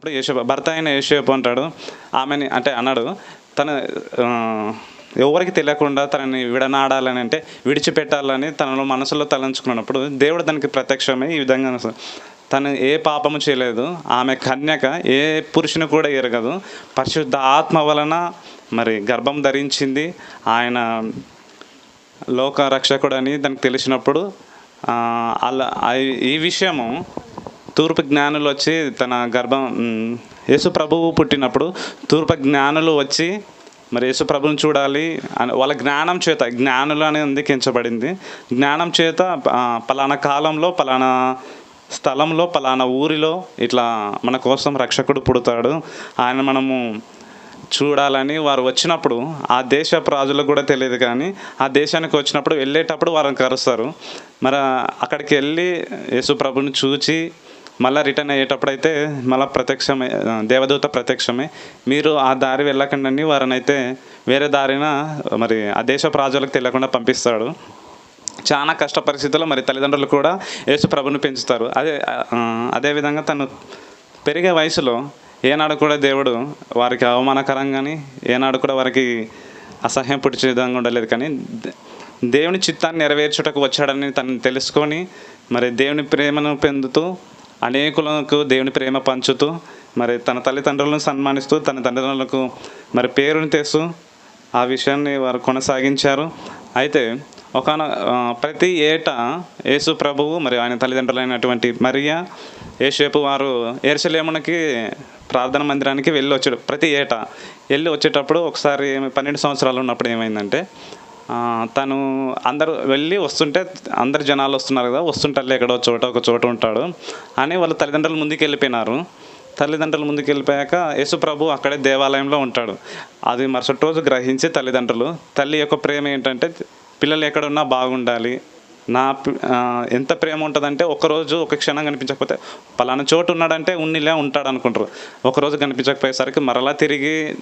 ఇప్పుడు యేషోపు భర్త అయిన యేషపు అంటాడు. ఆమెని అంటే అన్నాడు తన ఎవరికి తెలియకుండా తనని విడనాడాలని అంటే విడిచిపెట్టాలని తనలో మనసులో తలంచుకున్నప్పుడు దేవుడు దానికి ప్రత్యక్షమై ఈ విధంగా తను ఏ పాపము చేయలేదు. ఆమె కన్యక ఏ పురుషుని కూడా ఎరగదు. పరిశుద్ధ ఆత్మ వలన మరి గర్భం ధరించింది. ఆయన లోక రక్షకుడు అని దానికి తెలిసినప్పుడు అలా ఈ విషయము తూర్పు జ్ఞానులు వచ్చి తన గర్భం యేసు ప్రభువు పుట్టినప్పుడు తూర్పు జ్ఞానులు వచ్చి మరి యేసు ప్రభుని చూడాలి అని వాళ్ళ జ్ఞానం చేత జ్ఞానులు అని అందికించబడింది. జ్ఞానం చేత పలానా కాలంలో పలానా స్థలంలో పలానా ఊరిలో ఇట్లా మన కోసం రక్షకుడు పుడతాడు. ఆయన మనము చూడాలని వారు వచ్చినప్పుడు ఆ దేశ రాజులకు కూడా తెలియదు కానీ ఆ దేశానికి వచ్చినప్పుడు వెళ్ళేటప్పుడు వారిని కరుస్తారు. మరి అక్కడికి వెళ్ళి యేసు ప్రభుని చూచి మళ్ళీ రిటర్న్ అయ్యేటప్పుడు అయితే మళ్ళీ ప్రత్యక్షమే దేవదూత ప్రత్యక్షమే. మీరు ఆ దారి వెళ్ళకండి వారిని అయితే వేరే దారిన మరి ఆ దేశ రాజులకు తెలియకుండా పంపిస్తాడు. చాలా కష్ట పరిస్థితుల్లో మరి తల్లిదండ్రులు కూడా యేసు ప్రభుని పెంచుతారు. అదే అదేవిధంగా తను పెరిగే వయసులో ఏనాడు కూడా దేవుడు వారికి అవమానకరం కానీ ఏనాడు కూడా వారికి అసహ్యం పుట్టించే విధంగా ఉండలేదు. కానీ దే- దేవుని చిత్తాన్ని నెరవేర్చుటకు వచ్చాడని తను తెలుసుకొని మరి దేవుని ప్రేమను పొందుతూ అనేకులకు దేవుని ప్రేమ పంచుతూ మరి తన తల్లిదండ్రులను సన్మానిస్తూ తన తల్లిదండ్రులకు మరి పేరుని తెస్తూ ఆ విషయాన్ని వారు కొనసాగించారు. అయితే ఒక ప్రతి ఏటా యేసు ప్రభువు మరి ఆయన తల్లిదండ్రులైనటువంటి మరియా ఏసేపు వారు ఏర్చలేమునకి ప్రార్థన మందిరానికి వెళ్ళి వచ్చాడు ప్రతి ఏటా వెళ్ళి వచ్చేటప్పుడు ఒకసారి పన్నెండు సంవత్సరాలు ఉన్నప్పుడు ఏమైందంటే తను అందరూ వెళ్ళి వస్తుంటే అందరు జనాలు వస్తున్నారు కదా వస్తుంటారులే ఎక్కడో చోట ఒక చోట ఉంటాడు. అని వాళ్ళ తల్లిదండ్రులు ముందుకు వెళ్ళిపోయినారు. తల్లిదండ్రులు ముందుకు వెళ్ళిపోయాక యేసు ప్రభు అక్కడే దేవాలయంలో ఉంటాడు. అది మరుసటి రోజు గ్రహించి తల్లిదండ్రులు తల్లి యొక్క ప్రేమ ఏంటంటే పిల్లలు ఎక్కడున్నా బాగుండాలి. నా ఎంత ప్రేమ ఉంటుందంటే ఒకరోజు ఒక క్షణం కనిపించకపోతే పలానా చోటు ఉన్నాడంటే ఉన్నిలే ఉంటాడు అనుకుంటారు. ఒకరోజు కనిపించకపోయేసరికి మరలా తిరిగి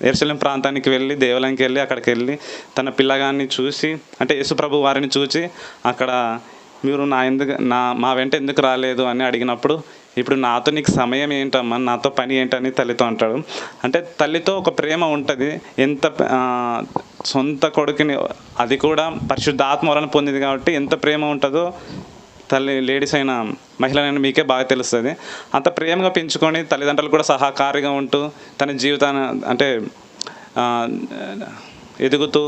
ఎరుసలేం ప్రాంతానికి వెళ్ళి దేవాలయానికి వెళ్ళి అక్కడికి వెళ్ళి తన పిల్లగాన్ని చూసి అంటే యేసుప్రభు వారిని చూసి అక్కడ మీరు నా ఎందుకు నా మా వెంట ఎందుకు రాలేదు అని అడిగినప్పుడు ఇప్పుడు నాతో నీకు సమయం ఏంటమ్మా నాతో పని ఏంటని తల్లితో అంటాడు. అంటే తల్లితో ఒక ప్రేమ ఉంటుంది ఎంత సొంత కొడుకుని అది కూడా పరిశుద్ధాత్మ వలన పొందింది కాబట్టి ఎంత ప్రేమ ఉంటుందో తల్లి లేడీస్ అయిన మహిళలైన మీకే బాగా తెలుస్తుంది. అంత ప్రేమగా పెంచుకొని తల్లిదండ్రులు కూడా సహకారిగా ఉంటూ తన జీవితాన్ని అంటే ఎదుగుతూ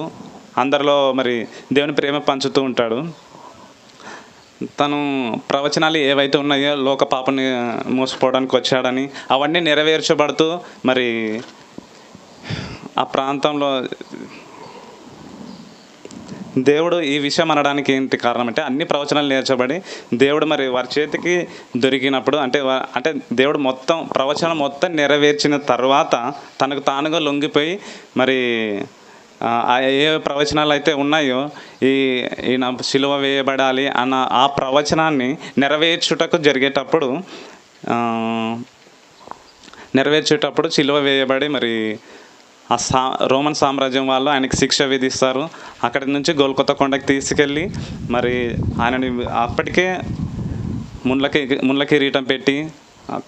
అందరిలో మరి దేవుని ప్రేమ పంచుతూ ఉంటాడు. తను ప్రవచనాలు ఏవైతే ఉన్నాయో లోక పాపని మోసపోవడానికి వచ్చాడని అవన్నీ నెరవేర్చబడుతూ మరి ఆ ప్రాంతంలో దేవుడు ఈ విషయం అనడానికి ఏంటి కారణం అంటే అన్ని ప్రవచనాలు నేర్చబడి దేవుడు మరి వారి చేతికి దొరికినప్పుడు అంటే అంటే దేవుడు మొత్తం ప్రవచనం మొత్తం నెరవేర్చిన తర్వాత తనకు తానుగా లొంగిపోయి మరి ఆ ఏ ప్రవచనాలు అయితే ఉన్నాయో ఈ ఈయన సిలువ వేయబడాలి అన్న ఆ ప్రవచనాన్ని నెరవేర్చుటకు జరిగేటప్పుడు నెరవేర్చేటప్పుడు సిలువ వేయబడి మరి ఆ సా రోమన్ సామ్రాజ్యం వాళ్ళు ఆయనకి శిక్ష విధిస్తారు. అక్కడి నుంచి గోల్కొత్త కొండకి తీసుకెళ్ళి మరి ఆయనని అప్పటికే ముళ్ళకి ముళ్ళ కిరీటం పెట్టి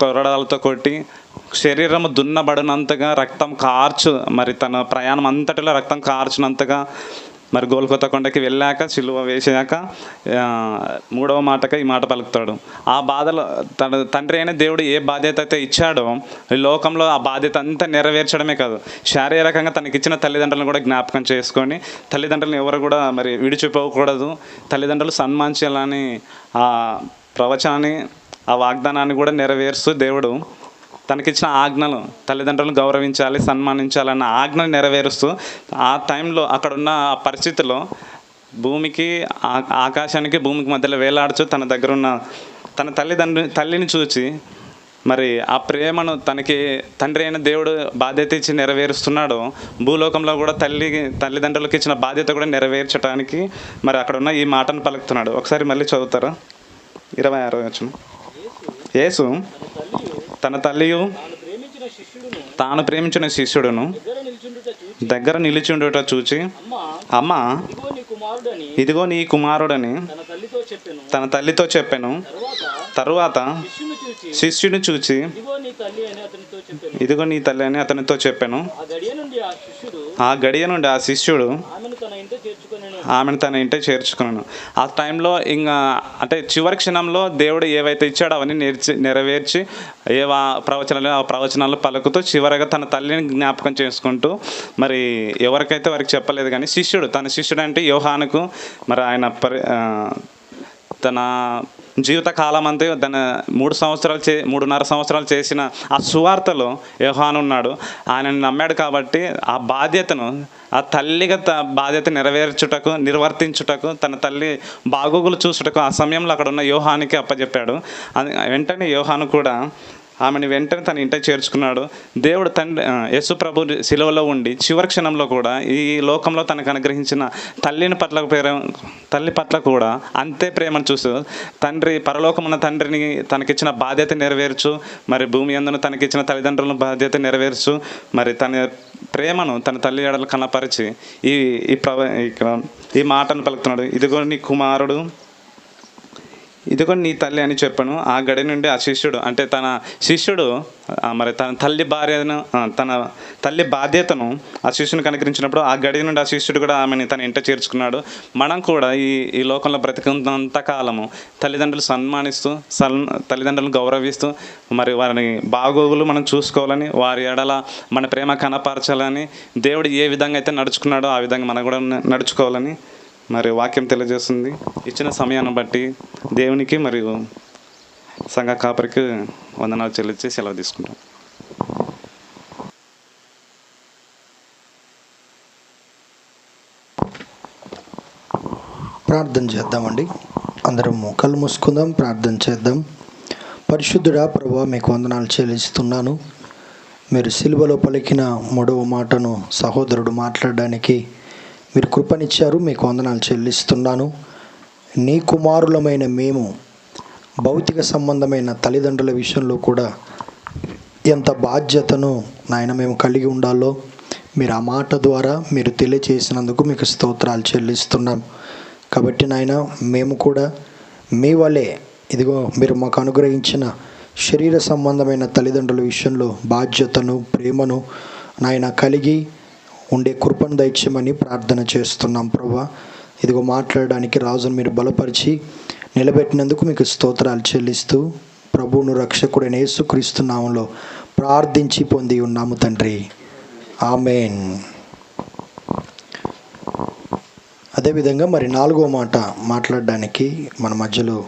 కొరడాలతో కొట్టి శరీరము దున్నబడినంతగా రక్తం కార్చు మరి తన ప్రయాణం అంతటిలో రక్తం కార్చినంతగా మరి గోల్కొత్త కొండకి వెళ్ళాక సిలువ వేసాక మూడవ మాటగా ఈ మాట పలుకుతాడు. ఆ బాధలో తన తండ్రి అయిన దేవుడు ఏ బాధ్యత అయితే ఇచ్చాడో ఈ లోకంలో ఆ బాధ్యత అంతా నెరవేర్చడమే కాదు. శారీరకంగా తనకిచ్చిన తల్లిదండ్రులను కూడా జ్ఞాపకం చేసుకొని తల్లిదండ్రులను ఎవరు కూడా మరి విడిచిపోకూడదు. తల్లిదండ్రులు సన్మానించాలని ఆ ప్రవచనాన్ని ఆ వాగ్దానాన్ని కూడా నెరవేరుస్తూ దేవుడు తనకిచ్చిన ఆజ్ఞలు తల్లిదండ్రులను గౌరవించాలి సన్మానించాలన్న ఆజ్ఞను నెరవేరుస్తూ ఆ టైంలో అక్కడున్న ఆ పరిస్థితిలో భూమికి ఆ- ఆకాశానికి భూమికి మధ్యలో వేలాడుచు తన దగ్గర ఉన్న తన తల్లిదండ్రు తల్లిని చూచి మరి ఆ ప్రేమను తనకి తండ్రి అయిన దేవుడు బాధ్యత ఇచ్చి నెరవేరుస్తున్నాడో భూలోకంలో కూడా తల్లి తల్లిదండ్రులకు ఇచ్చిన బాధ్యత కూడా నెరవేర్చడానికి మరి అక్కడ ఉన్న ఈ మాటను పలుకుతున్నాడు. ఒకసారి మళ్ళీ చదువుతారా? ఇరవై ఆరో వచ్చిన యేసు. తన తల్లియు తాను ప్రేమించిన శిష్యుడును దగ్గర నిలిచిండుట చూచి అమ్మ ఇదిగో నీ కుమారుడని తన తల్లితో చెప్పాను. తరువాత శిష్యుని చూచి ఇదిగో నీ తల్లి అని అతనితో చెప్పాను. ఆ గడియ నుండి ఆ శిష్యుడు ఆ గడియ నుండి ఆ శిష్యుడు ఆమెను తన ఇంటే చేర్చుకున్నాను. ఆ టైంలో ఇంకా అంటే చివరి క్షణంలో దేవుడు ఏవైతే ఇచ్చాడో అవన్నీ నేర్చి నెరవేర్చి ఏ ప్రవచనాలు ఆ ప్రవచనాలు పలుకుతూ చివరగా తన తల్లిని జ్ఞాపకం చేసుకుంటూ మరి ఎవరికైతే వారికి చెప్పలేదు కానీ శిష్యుడు తన శిష్యుడు అంటే యోహానుకు మరి ఆయన పరి తన జీవిత కాలం అంతే తన మూడు సంవత్సరాలు చే మూడున్నర సంవత్సరాలు చేసిన ఆ సువార్తలో యోహాన్ ఉన్నాడు. ఆయనను నమ్మాడు కాబట్టి ఆ బాధ్యతను ఆ తల్లిగా త బాధ్యత నెరవేర్చుటకు నిర్వర్తించుటకు తన తల్లి బాగోగులు చూసుటకు ఆ సమయంలో అక్కడ ఉన్న యోహానికి అప్పచెప్పాడు అది వెంటనే యోహాను కూడా ఆమెను వెంటనే తన ఇంట చేర్చుకున్నాడు. దేవుడు తండ్రి యేసు ప్రభు శిలువలో ఉండి చివరి క్షణంలో కూడా ఈ లోకంలో తనకు అనుగ్రహించిన తల్లిని పట్ల ప్రేమ తల్లి పట్ల కూడా అంతే ప్రేమను చూస్తూ తండ్రి పరలోకమున్న తండ్రిని తనకిచ్చిన బాధ్యత నెరవేర్చు. మరి భూమి అందున తనకిచ్చిన తల్లిదండ్రుల బాధ్యత నెరవేర్చు. మరి తన ప్రేమను తన తల్లి ఎడలు కనపరిచి ఈ ఈ ప్ర ఇక్కడ ఈ మాటను పలుకుతున్నాడు. ఇదిగో నీ కుమారుడు ఇదిగో నీ తల్లి అని చెప్పాను. ఆ గడి నుండి ఆ శిష్యుడు అంటే తన శిష్యుడు మరి తన తల్లి భార్యను తన తల్లి బాధ్యతను ఆ శిష్యుని కనికరించినప్పుడు ఆ గడి నుండి ఆ శిష్యుడు కూడా ఆమెని తన ఇంట చేర్చుకున్నాడు. మనం కూడా ఈ ఈ లోకంలో బ్రతికినంత కాలము తల్లిదండ్రులు సన్మానిస్తూ సన్ తల్లిదండ్రులను గౌరవిస్తూ మరి వారిని బాగోగులు మనం చూసుకోవాలని వారి ఎడల మన ప్రేమ కనపరచాలని దేవుడు ఏ విధంగా అయితే నడుచుకున్నాడో ఆ విధంగా మనం కూడా నడుచుకోవాలని మరి వాక్యం తెలియజేస్తుంది. ఇచ్చిన సమయాన్ని బట్టి దేవునికి మరియు సంఘ కాపరికి వందనాలు చెల్లించి సెలవు తీసుకుంటాం. ప్రార్థన చేద్దామండి. అందరం కళ్ళు మూసుకుందాం ప్రార్థన చేద్దాం. పరిశుద్ధుడా ప్రభా మీకు వందనాలు చెల్లిస్తున్నాను. మీరు సిలువలో పలికిన మూడవ మాటను సహోదరుడు మాట్లాడడానికి మీరు కృపనిచ్చారు మీకు వందనాలు చెల్లిస్తున్నాను. నీ కుమారులమైన మేము భౌతిక సంబంధమైన తల్లిదండ్రుల విషయంలో కూడా ఎంత బాధ్యతను నాయన మేము కలిగి ఉండాలో మీరు ఆ మాట ద్వారా మీరు తెలియచేసినందుకు మీకు స్తోత్రాలు చెల్లిస్తున్నాం. కాబట్టి నాయన మేము కూడా మీ వలే ఇదిగో మీరు మాకు అనుగ్రహించిన శరీర సంబంధమైన తల్లిదండ్రుల విషయంలో బాధ్యతను ప్రేమను నాయన కలిగి ఉండే కృపను దయచేయమని ప్రార్థన చేస్తున్నాం ప్రభా. ఇదిగో మాట్లాడడానికి రాజును మీరు బలపరిచి నిలబెట్టినందుకు మీకు స్తోత్రాలు చెల్లిస్తూ ప్రభువును రక్షకుడైన యేసుక్రీస్తు నామంలో ప్రార్థించి పొంది ఉన్నాము తండ్రి. ఆమెన్. అదేవిధంగా మరి నాలుగో మాట మాట్లాడడానికి మన మధ్యలో